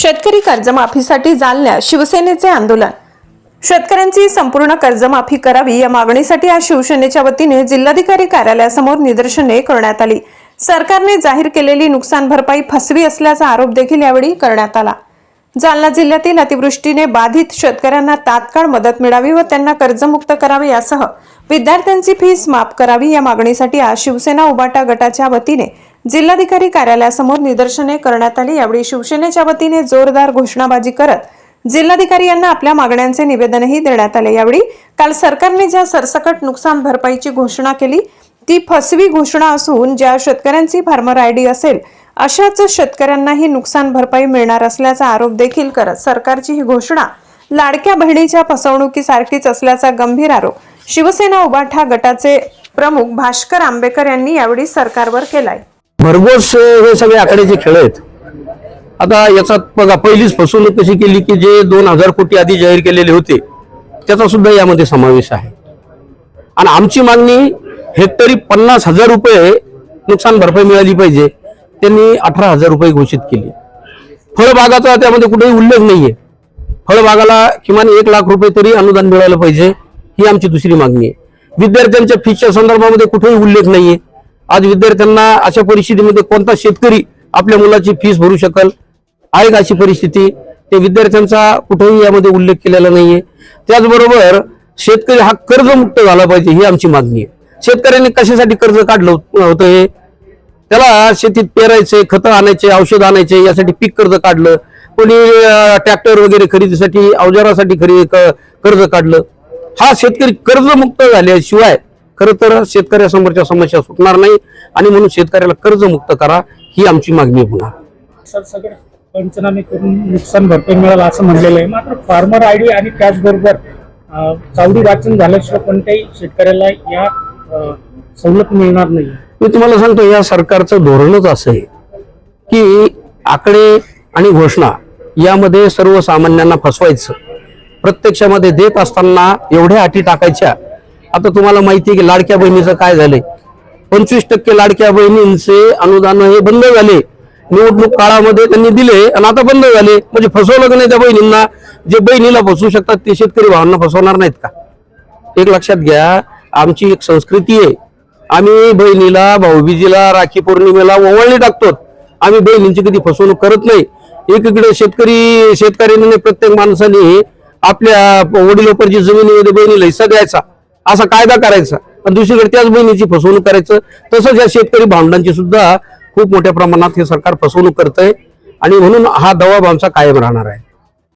शेतकरी कर्जमाफीसाठी जालन्यात शिवसेनेचे आंदोलन. शेतकऱ्यांची संपूर्ण कर्जमाफी करावी या मागणीसाठी आज शिवसेनेच्या वतीने जिल्हाधिकारी कार्यालयासमोर निदर्शने करण्यात आली. सरकारने जाहीर केलेली नुकसान भरपाई फसवी असल्याचा आरोप देखील यावेळी करण्यात आला. जालना जिल्ह्यातील अतिवृष्टीने बाधित शेतकऱ्यांना तात्काळ मदत मिळावी व त्यांना कर्जमुक्त करावे यासह विद्यार्थ्यांची फीस माफ करावी या मागणीसाठी आज शिवसेना उबाटा गटाच्या वतीने जिल्हाधिकारी कार्यालयासमोर निदर्शने करण्यात आली. यावेळी शिवसेनेच्या वतीने जोरदार घोषणाबाजी करत जिल्हाधिकारी यांना आपल्या मागण्यांचे निवेदनही देण्यात आले. यावेळी काल सरकारने ज्या सरसकट नुकसान भरपाईची घोषणा केली ती फसवी घोषणा असून ज्या शेतकऱ्यांची फार्मर आय डी असेल अशाच शेतकऱ्यांनाही नुकसान भरपाई मिळणार असल्याचा आरोप देखील करत सरकारची ही घोषणा लाडक्या बहिणीच्या फसवणुकीसारखीच असल्याचा गंभीर आरोप शिवसेना उबाठा गटाचे प्रमुख भास्कर आंबेकर यांनी यावेळी सरकारवर केलाय. भरघोस हे सगळे आकड्याचे खेळ आहेत. आता याचा बघा पहिलीच फसवणूक कशी केली की जे दोन हजार कोटी आधी जाहीर केलेले होते त्याचा सुद्धा यामध्ये समावेश आहे. आणि आमची मागणी हेक्टरी पन्नास हजार रुपये नुकसान भरपाई मिळाली पाहिजे त्यांनी अठरा हजार रुपये घोषित केली. फळबागाचा त्यामध्ये कुठेही उल्लेख नाहीये. फळबागाला किमान एक लाख रुपये तरी अनुदान मिळालं पाहिजे ही आमची दुसरी मागणी आहे. विद्यार्थ्यांच्या फीच्या संदर्भामध्ये कुठेही उल्लेख नाहीये. आज विद्यार्थ्यांना अशा परिस्थितीमध्ये कोणता शेतकरी आपल्या मुलाची फीस भरू शकल आहे का अशी परिस्थिती? ते विद्यार्थ्यांचा कुठेही यामध्ये उल्लेख केलेला नाहीये. त्याचबरोबर शेतकरी हा कर्जमुक्त झाला पाहिजे ही आमची मागणी आहे. शेतकऱ्यांनी कशासाठी कर्ज काढलं होतं हे? त्याला शेतीत पेरायचे खतं आणायचे औषध आणायचे यासाठी पीक कर्ज काढलं. कोणी ट्रॅक्टर वगैरे खरेदीसाठी अवजारासाठी खरेदी क- कर्ज काढलं. हा शेतकरी कर्जमुक्त झाल्याशिवाय खरं तर शेतकऱ्यासमोरच्या समस्या सुटणार नाही आणि म्हणून शेतकऱ्याला कर्जमुक्त करा ही आमची मागणी पुन्हा. सरसकट पंचनामे करून नुकसान भरपाई मिळालं असं म्हणलेलं आहे. मात्र फार्मर आयडी आणि त्याचबरोबर चावडी वाचन झाल्याशिवाय कोणत्याही शेतकऱ्याला या सवलत मिळणार नाही. मी तुम्हाला सांगतो या सरकारचं धोरणच असं आहे की आकडे आणि घोषणा यामध्ये सर्वसामान्यांना फसवायचं. प्रत्यक्षामध्ये देत असताना एवढ्या अटी टाकायच्या आता तुम्हाला माहिती आहे की लाडक्या बहिणीचं काय झालंय? पंचवीस टक्के लाडक्या बहिणींचे अनुदान हे बंद झाले. निवडणूक काळामध्ये त्यांनी दिले आणि आता बंद झाले. म्हणजे फसवलं का नाही त्या बहिणींना? जे बहिणीला फसवू शकतात ते शेतकरी भावांना फसवणार नाहीत का? एक लक्षात घ्या आमची एक संस्कृती आहे. आम्ही बहिणीला भाऊबीजीला राखी पौर्णिमेला ओवाळणी टाकतो आम्ही बहिणींची कधी फसवणूक करत नाही. एकीकडे शेतकरी शेतकऱ्यांनी प्रत्येक माणसाने आपल्या वडिलोपरची जमिनीमध्ये बहिणीला हिस्सा द्यायचा. असा कायदा करायचा. आणि दुसरीकडे त्याच बहिणीची फसवणूक करायचं. तसंच या शेतकरी भावंडांची सुद्धा खूप मोठ्या प्रमाणात हे सरकार फसवणूक करतंय. आणि म्हणून हा दबाव आमचा कायम राहणार आहे.